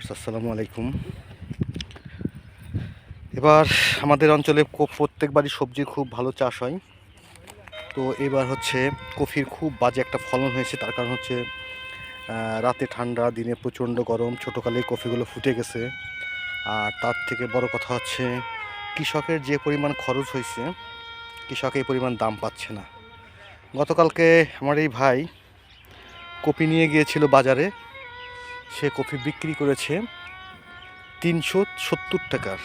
আসসালামু আলাইকুম। এবার আমাদের অঞ্চলে প্রত্যেকবারই সবজি খুব ভালো চাষ হয়। তো এবার হচ্ছে কফির খুব বাজে একটা ফলন হয়েছে, তার কারণ হচ্ছে রাতে ঠান্ডা, দিনে প্রচণ্ড গরম, ছোটোকালে কফিগুলো ফুটে গেছে। আর তার থেকে বড় কথা হচ্ছে, কৃষকের যে পরিমাণ খরচ হয়েছে, কৃষক এই পরিমাণ দাম পাচ্ছে না। গতকালকে আমার এই ভাই কপি নিয়ে গিয়েছিল বাজারে সে কফি বিক্রি করেছে তিনশো সত্তর টাকার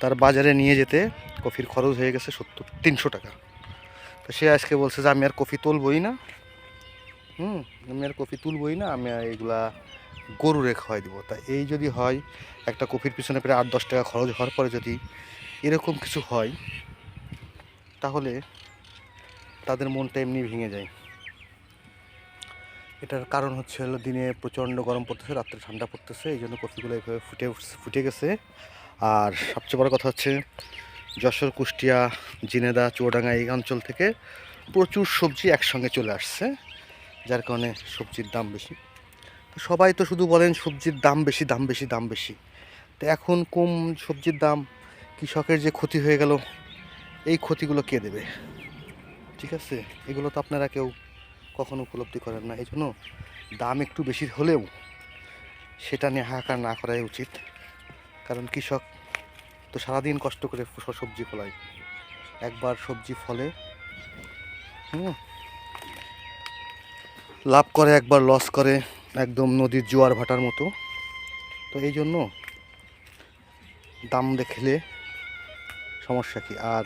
তার বাজারে নিয়ে যেতে কফির খরচ হয়ে গেছে সত্তর, তিনশো টাকা। তো সে আজকে বলছে যে, আমি আর কফি তুলবই না। হুম, আমি আর কফি তুলবই না, আমি আর এগুলা গরুরে খাওয়াই দেবো। তা এই যদি হয়, একটা কফির পিছনে প্রায় আট, দশ টাকা খরচ হওয়ার পরে যদি এরকম কিছু হয়, তাহলে তাদের মনটা এমনি ভেঙে যায়। এটার কারণ হচ্ছে হলো দিনে প্রচণ্ড গরম পড়তেছে, রাত্রে ঠান্ডা পড়তেছে, এই জন্য কফিগুলো এইভাবে ফুটে ফুটে গেছে। আর সবচেয়ে বড় কথা হচ্ছে যশোর, কুষ্টিয়া, জিনেদা, চুয়াডাঙ্গা এই অঞ্চল থেকে প্রচুর সবজি একসঙ্গে চলে আসছে, যার কারণে সবজির দাম বেশি। তো সবাই তো শুধু বলেন সবজির দাম বেশি দাম বেশি দাম বেশি। তো এখন কম সবজির দাম, কৃষকের যে ক্ষতি হয়ে গেল, এই ক্ষতিগুলো কে দেবে? ঠিক আছে? এগুলো তো আপনারা কেউ কখনো উপলব্ধি করেন না। এই জন্য দাম একটু বেশি হলেও সেটা নিয়ে হাহাকার না করাই উচিত। কারণ কৃষক তো সারাদিন কষ্ট করে সবজি ফলায়। একবার সবজি ফলে লাভ করে, একবার লস করে, একদম নদীর জোয়ার ভাটার মতো। তো এই জন্য দাম দেখলে সমস্যা কি? আর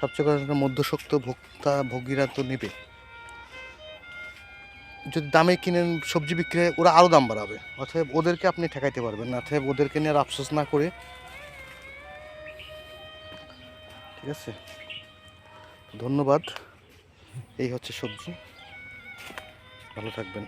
সবচেয়ে কথা মধ্যশক্ত ভোক্তা, ভোগীরা তো নেবে। যদি দামে কিনেন, সবজি বিক্রি হয়, ওরা আরও দাম বাড়াবে। অতএব ওদেরকে আপনি ঠেকাইতে পারবেন না। অথবা ওদেরকে নিয়ে আর আফসোস না করে। ঠিক আছে? ধন্যবাদ। এই হচ্ছে সবজি। ভালো থাকবেন।